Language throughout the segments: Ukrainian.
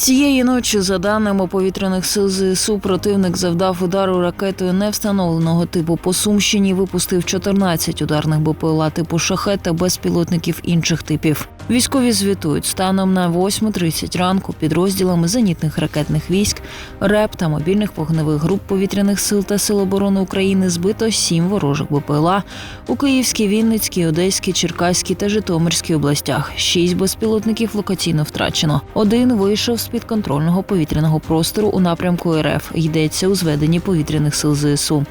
Цієї ночі, за даними повітряних сил ЗСУ, противник завдав удару ракетою невстановленого типу по Сумщині, випустив 14 ударних БПЛА типу шахет та безпілотників інших типів. Військові звітують станом на 8.30 ранку підрозділами зенітних ракетних військ, РЕП та мобільних вогневих груп повітряних сил та сил оборони України збито сім ворожих БПЛА у Київській, Вінницькій, Одеській, Черкаській та Житомирській областях. Шість безпілотників локаційно втрачено. Один вийшов з підконтрольного повітряного простору у напрямку РФ. Йдеться у зведенні повітряних сил ЗСУ.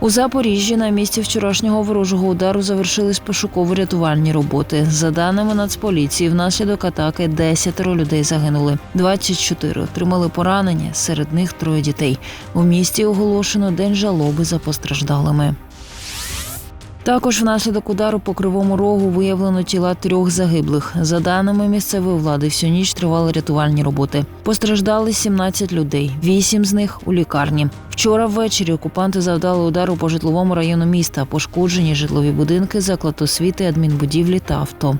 У Запоріжжі на місці вчорашнього ворожого удару завершились пошуково-рятувальні роботи. За даними Нацполіції, внаслідок атаки 10 людей загинули, 24 отримали поранення, серед них троє дітей. У місті оголошено день жалоби за постраждалими. Також внаслідок удару по кривому рогу виявлено тіла трьох загиблих. За даними місцевої влади, всю ніч тривали рятувальні роботи. Постраждали 17 людей, вісім з них у лікарні. Вчора ввечері окупанти завдали удару по житловому району міста. Пошкоджені житлові будинки, заклад освіти, адмінбудівлі та авто.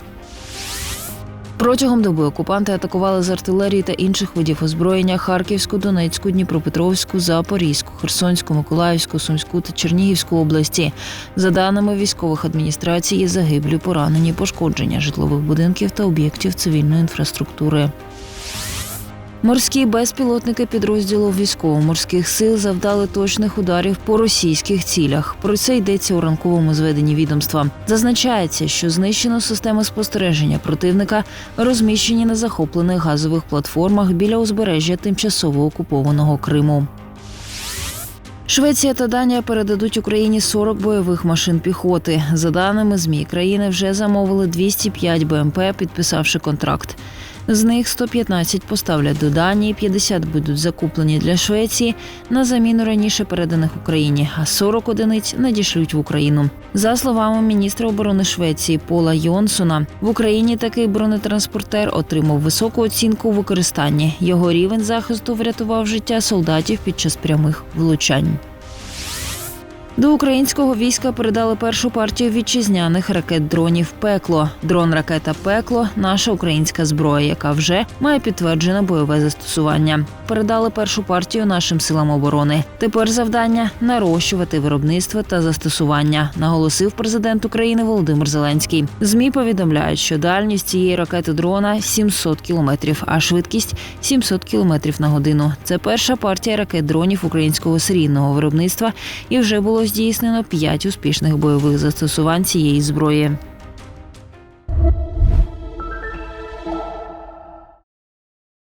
Протягом доби окупанти атакували з артилерії та інших видів озброєння Харківську, Донецьку, Дніпропетровську, Запорізьку, Херсонську, Миколаївську, Сумську та Чернігівську області. За даними військових адміністрацій, є загиблі, поранені, пошкодження житлових будинків та об'єктів цивільної інфраструктури. Морські безпілотники підрозділу військово-морських сил завдали точних ударів по російських цілях. Про це йдеться у ранковому зведенні відомства. Зазначається, що знищено системи спостереження противника, розміщені на захоплених газових платформах біля узбережжя тимчасово окупованого Криму. Швеція та Данія передадуть Україні 40 бойових машин піхоти. За даними ЗМІ, країни вже замовили 205 БМП, підписавши контракт. З них 115 поставлять до Данії, 50 будуть закуплені для Швеції на заміну раніше переданих Україні, а 40 одиниць надішлють в Україну. За словами міністра оборони Швеції Пола Йонсона, в Україні такий бронетранспортер отримав високу оцінку у використанні. Його рівень захисту врятував життя солдатів під час прямих влучань. До українського війська передали першу партію вітчизняних ракет-дронів Пекло. Дрон ракета Пекло наша українська зброя, яка вже має підтверджене бойове застосування. Передали першу партію нашим силам оборони. Тепер завдання нарощувати виробництво та застосування, наголосив президент України Володимир Зеленський. Змі повідомляють, що дальність цієї ракети дрона 700 кілометрів, а швидкість 700 кілометрів на годину. Це перша партія ракет дронів українського серійного виробництва, і вже було здійснено п'ять успішних бойових застосувань цієї зброї.